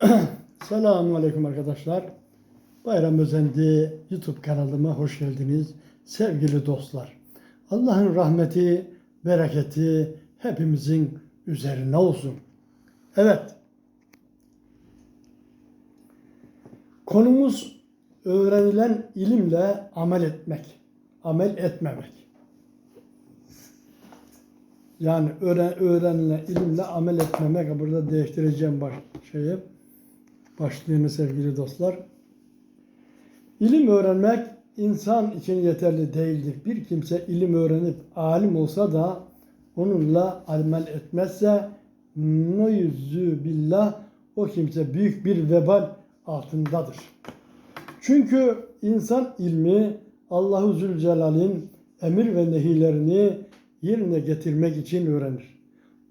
Selamun Aleyküm arkadaşlar. Bayram Özendi YouTube kanalıma hoş geldiniz. Sevgili dostlar. Allah'ın rahmeti, bereketi hepimizin üzerine olsun. Evet. Konumuz öğrenilen ilimle amel etmek, amel etmemek. Yani öğren, öğrenilen ilimle amel etmemek. Burada değiştireceğim baş, şeyi başlığını sevgili dostlar. İlim öğrenmek insan için yeterli değildir. Bir kimse ilim öğrenip alim olsa da onunla amel etmezse yüzü billah o kimse büyük bir vebal altındadır. Çünkü insan ilmi Allahu Zülcelal'in emir ve nehilerini yerine getirmek için öğrenir.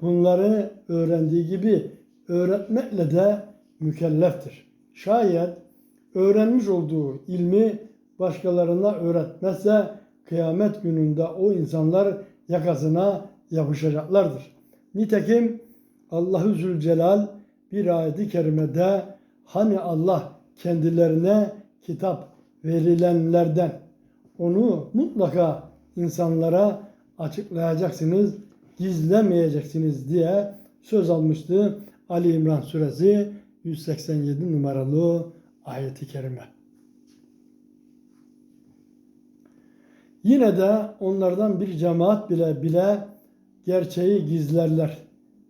Bunları öğrendiği gibi öğretmekle de mükelleftir. Şayet öğrenmiş olduğu ilmi başkalarına öğretmezse kıyamet gününde o insanlar yakasına yapışacaklardır. Nitekim Allahu Zülcelal bir ayet-i kerimede hani Allah kendilerine kitap verilenlerden onu mutlaka insanlara açıklayacaksınız, gizlemeyeceksiniz diye söz almıştı Ali İmran suresi 187 numaralı ayeti kerime. Yine de onlardan bir cemaat bile bile gerçeği gizlerler.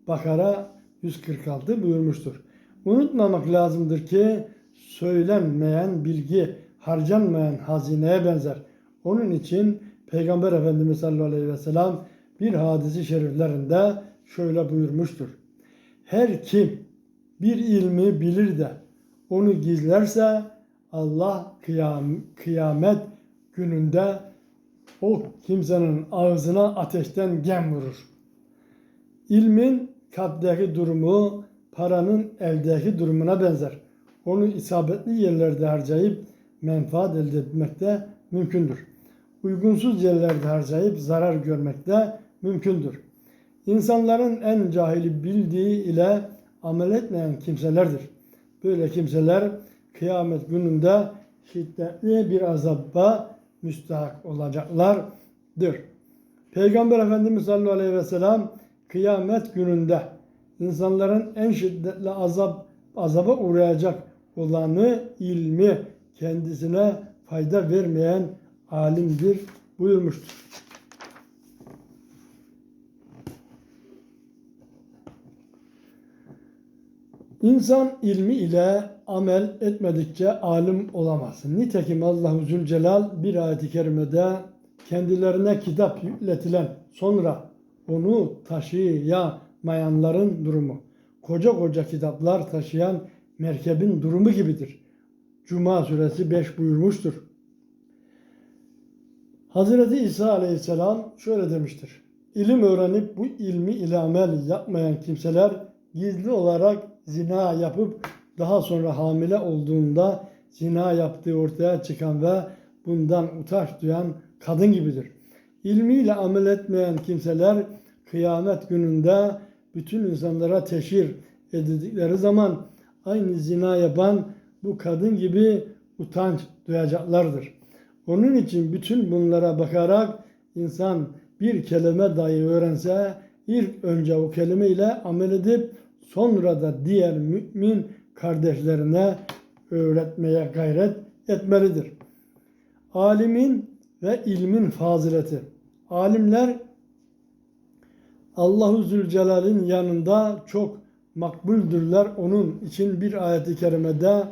Bakara 146 buyurmuştur. Unutmamak lazımdır ki söylenmeyen bilgi harcanmayan hazineye benzer. Onun için Peygamber Efendimiz sallallahu aleyhi ve sellem bir hadisi şeriflerinde şöyle buyurmuştur. Her kim bir ilmi bilir de onu gizlerse Allah kıyam, kıyamet gününde o kimsenin ağzına ateşten gem vurur. İlmin kalpteki durumu paranın eldeki durumuna benzer. Onu isabetli yerlerde harcayıp menfaat elde etmek de mümkündür. Uygunsuz yerlerde harcayıp zarar görmek de mümkündür. İnsanların en cahili bildiği ile amel etmeyen kimselerdir. Böyle kimseler kıyamet gününde şiddetli bir azaba müstahak olacaklardır. Peygamber Efendimiz sallallahu aleyhi ve sellem kıyamet gününde insanların en şiddetli azap azaba uğrayacak olanı ilmi kendisine fayda vermeyen alimdir buyurmuştur. İnsan ilmi ile amel etmedikçe alim olamaz. Nitekim Allahu Zülcelal bir ayet-i kerimede kendilerine kitap yükletilen sonra onu taşıyamayanların durumu koca koca kitaplar taşıyan merkebin durumu gibidir. Cuma suresi 5 buyurmuştur. Hazreti İsa aleyhisselam şöyle demiştir. İlim öğrenip bu ilmi ile amel yapmayan kimseler gizli olarak zina yapıp daha sonra hamile olduğunda zina yaptığı ortaya çıkan ve bundan utanç duyan kadın gibidir. İlmiyle amel etmeyen kimseler kıyamet gününde bütün insanlara teşhir edildikleri zaman aynı zina yapan bu kadın gibi utanç duyacaklardır. Onun için bütün bunlara bakarak insan bir kelime dahi öğrense ilk önce o kelime ile amel edip sonra da diğer mümin kardeşlerine öğretmeye gayret etmelidir. Alimin ve ilmin fazileti. Alimler Allahu Zülcelal'in yanında çok makbuldürler. Onun için bir ayeti kerimede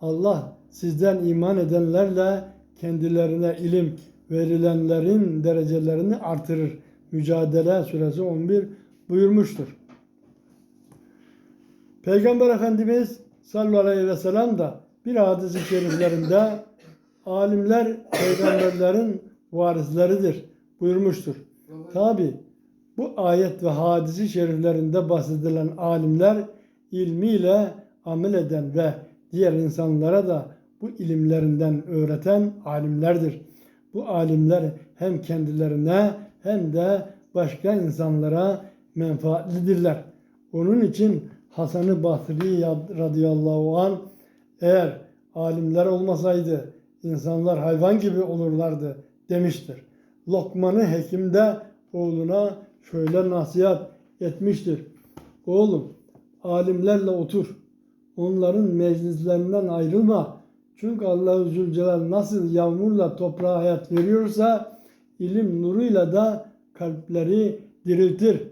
Allah sizden iman edenlerle kendilerine ilim verilenlerin derecelerini artırır. Mücadele suresi 11 buyurmuştur. Peygamber Efendimiz sallallahu aleyhi ve sellem de bir hadis-i şeriflerinde alimler peygamberlerin varisleridir buyurmuştur. Tabi bu ayet ve hadisi şeriflerinde bahsedilen alimler ilmiyle amel eden ve diğer insanlara da bu ilimlerinden öğreten alimlerdir. Bu alimler hem kendilerine hem de başka insanlara menfaatlidirler. Onun için Hasan-ı Basri radıyallahu an eğer alimler olmasaydı insanlar hayvan gibi olurlardı demiştir. Lokman'ı hekim de oğluna şöyle nasihat etmiştir. Oğlum alimlerle otur. Onların meclislerinden ayrılma. Çünkü Allah-u Zülcelal nasıl yağmurla toprağa hayat veriyorsa ilim nuruyla da kalpleri diriltir.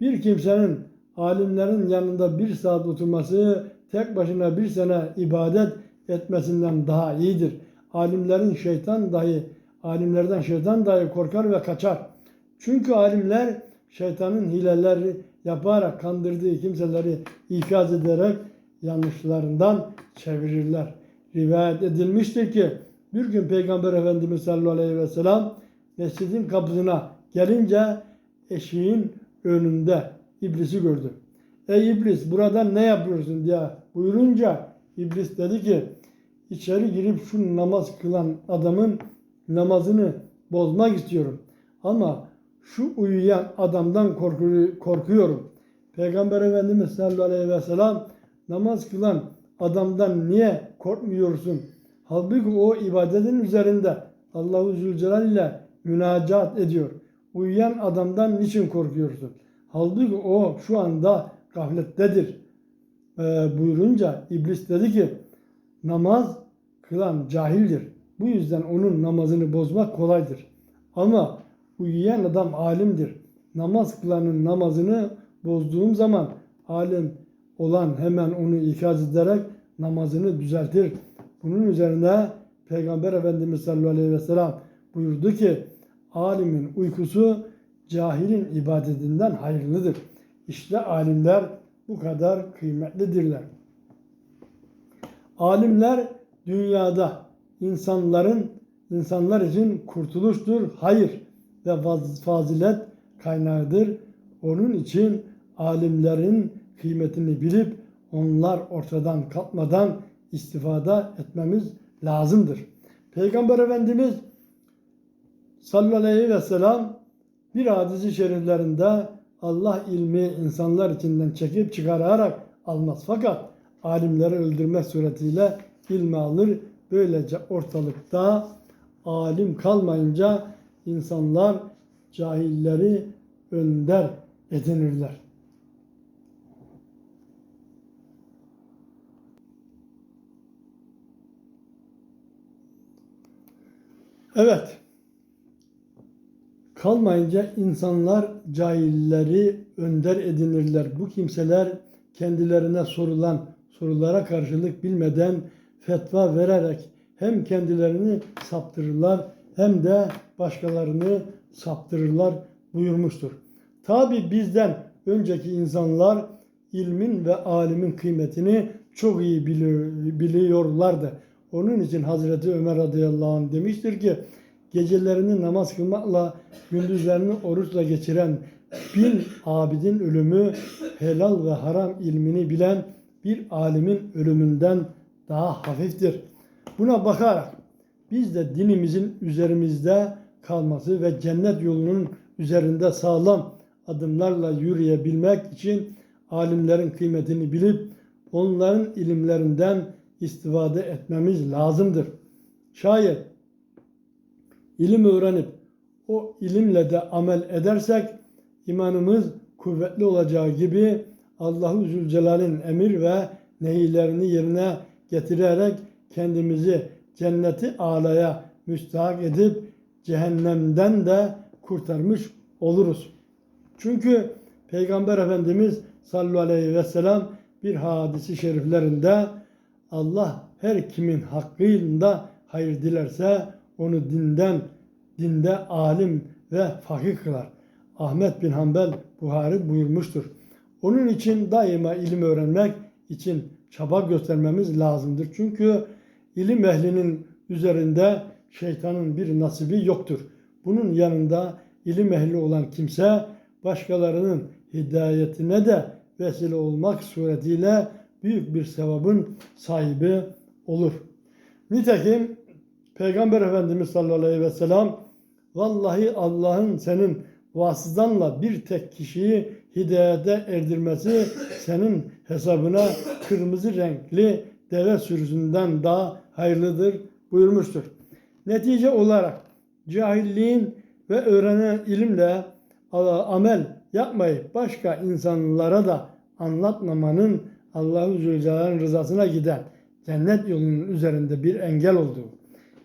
Bir kimsenin alimlerin yanında bir saat oturması tek başına bir sene ibadet etmesinden daha iyidir. Alimlerin şeytan dahi alimlerden şeytan dahi korkar ve kaçar. Çünkü alimler şeytanın hileleri yaparak kandırdığı kimseleri ikaz ederek yanlışlarından çevirirler. Rivayet edilmiştir ki bir gün Peygamber Efendimiz sallallahu aleyhi ve sellem mescidin kapısına gelince eşiğin önünde iblisi gördü. Ey iblis buradan ne yapıyorsun diye buyurunca iblis dedi ki içeri girip şu namaz kılan adamın namazını bozmak istiyorum. Ama şu uyuyan adamdan korku- korkuyorum. Peygamber Efendimiz sallallahu aleyhi ve sellem namaz kılan adamdan niye korkmuyorsun? Halbuki o ibadetin üzerinde Allahu Zülcelal ile münacat ediyor. Uyuyan adamdan niçin korkuyorsun? Halbuki o şu anda gaflettedir. Ee, buyurunca iblis dedi ki namaz kılan cahildir. Bu yüzden onun namazını bozmak kolaydır. Ama uyuyan adam alimdir. Namaz kılanın namazını bozduğum zaman alim olan hemen onu ikaz ederek namazını düzeltir. Bunun üzerine Peygamber Efendimiz sallallahu aleyhi ve sellem buyurdu ki alimin uykusu cahilin ibadetinden hayırlıdır. İşte alimler bu kadar kıymetlidirler. Alimler dünyada insanların insanlar için kurtuluştur, hayır ve fazilet kaynağıdır. Onun için alimlerin kıymetini bilip onlar ortadan kalkmadan istifade etmemiz lazımdır. Peygamber Efendimiz sallallahu aleyhi ve sellem bir hadisi şeriflerinde Allah ilmi insanlar içinden çekip çıkararak almaz. Fakat alimleri öldürmek suretiyle ilmi alır. Böylece ortalıkta alim kalmayınca insanlar cahilleri önder edinirler. Evet. Kalmayınca insanlar cahilleri önder edinirler. Bu kimseler kendilerine sorulan sorulara karşılık bilmeden fetva vererek hem kendilerini saptırırlar hem de başkalarını saptırırlar buyurmuştur. Tabi bizden önceki insanlar ilmin ve alimin kıymetini çok iyi bili- biliyorlardı. Onun için Hazreti Ömer radıyallahu anh demiştir ki gecelerini namaz kılmakla gündüzlerini oruçla geçiren bin abidin ölümü helal ve haram ilmini bilen bir alimin ölümünden daha hafiftir. Buna bakarak biz de dinimizin üzerimizde kalması ve cennet yolunun üzerinde sağlam adımlarla yürüyebilmek için alimlerin kıymetini bilip onların ilimlerinden istifade etmemiz lazımdır. Şayet ilim öğrenip o ilimle de amel edersek imanımız kuvvetli olacağı gibi Allahu Zülcelal'in emir ve nehilerini yerine getirerek kendimizi cenneti alaya müstahak edip cehennemden de kurtarmış oluruz. Çünkü Peygamber Efendimiz sallallahu aleyhi ve sellem bir hadisi şeriflerinde Allah her kimin hakkında hayır dilerse onu dinden dinde alim ve fakih kılar. Ahmet bin Hanbel Buhari buyurmuştur. Onun için daima ilim öğrenmek için çaba göstermemiz lazımdır. Çünkü ilim ehlinin üzerinde şeytanın bir nasibi yoktur. Bunun yanında ilim ehli olan kimse başkalarının hidayetine de vesile olmak suretiyle büyük bir sevabın sahibi olur. Nitekim Peygamber Efendimiz sallallahu aleyhi ve sellem vallahi Allah'ın senin vasıtanla bir tek kişiyi hidayete erdirmesi senin hesabına kırmızı renkli deve sürüsünden daha hayırlıdır buyurmuştur. Netice olarak cahilliğin ve öğrenen ilimle amel yapmayıp başka insanlara da anlatmamanın Allahu Zülcelal'in rızasına giden cennet yolunun üzerinde bir engel olduğu,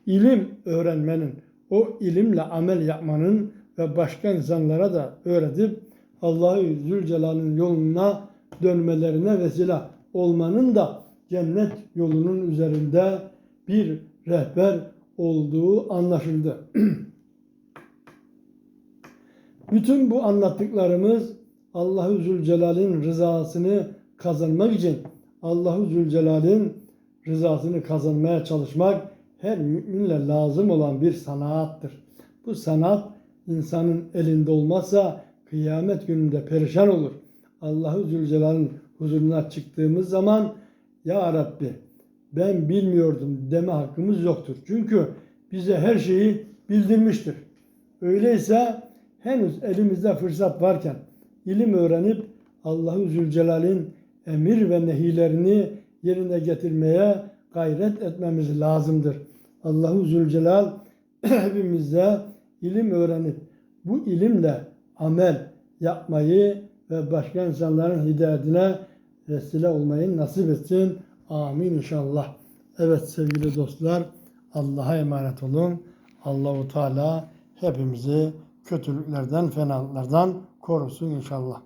ilim öğrenmenin, o ilimle amel yapmanın ve başka insanlara da öğretip Allahu Zülcelal'in yoluna dönmelerine vesile olmanın da cennet yolunun üzerinde bir rehber olduğu anlaşıldı. Bütün bu anlattıklarımız Allahu Zülcelal'in rızasını kazanmak için Allahu Zülcelal'in rızasını kazanmaya çalışmak her müminle lazım olan bir sanattır. Bu sanat insanın elinde olmazsa kıyamet gününde perişan olur. Allahu Zülcelal'in huzuruna çıktığımız zaman Ya Rabbi ben bilmiyordum deme hakkımız yoktur. Çünkü bize her şeyi bildirmiştir. Öyleyse henüz elimizde fırsat varken ilim öğrenip Allahu Zülcelal'in emir ve nehilerini yerine getirmeye gayret etmemiz lazımdır. Allahu Zülcelal hepimize ilim öğrenip bu ilimle amel yapmayı ve başka insanların hidayetine vesile olmayı nasip etsin. Amin inşallah. Evet sevgili dostlar Allah'a emanet olun. Allahu Teala hepimizi kötülüklerden, fenalıklardan korusun inşallah.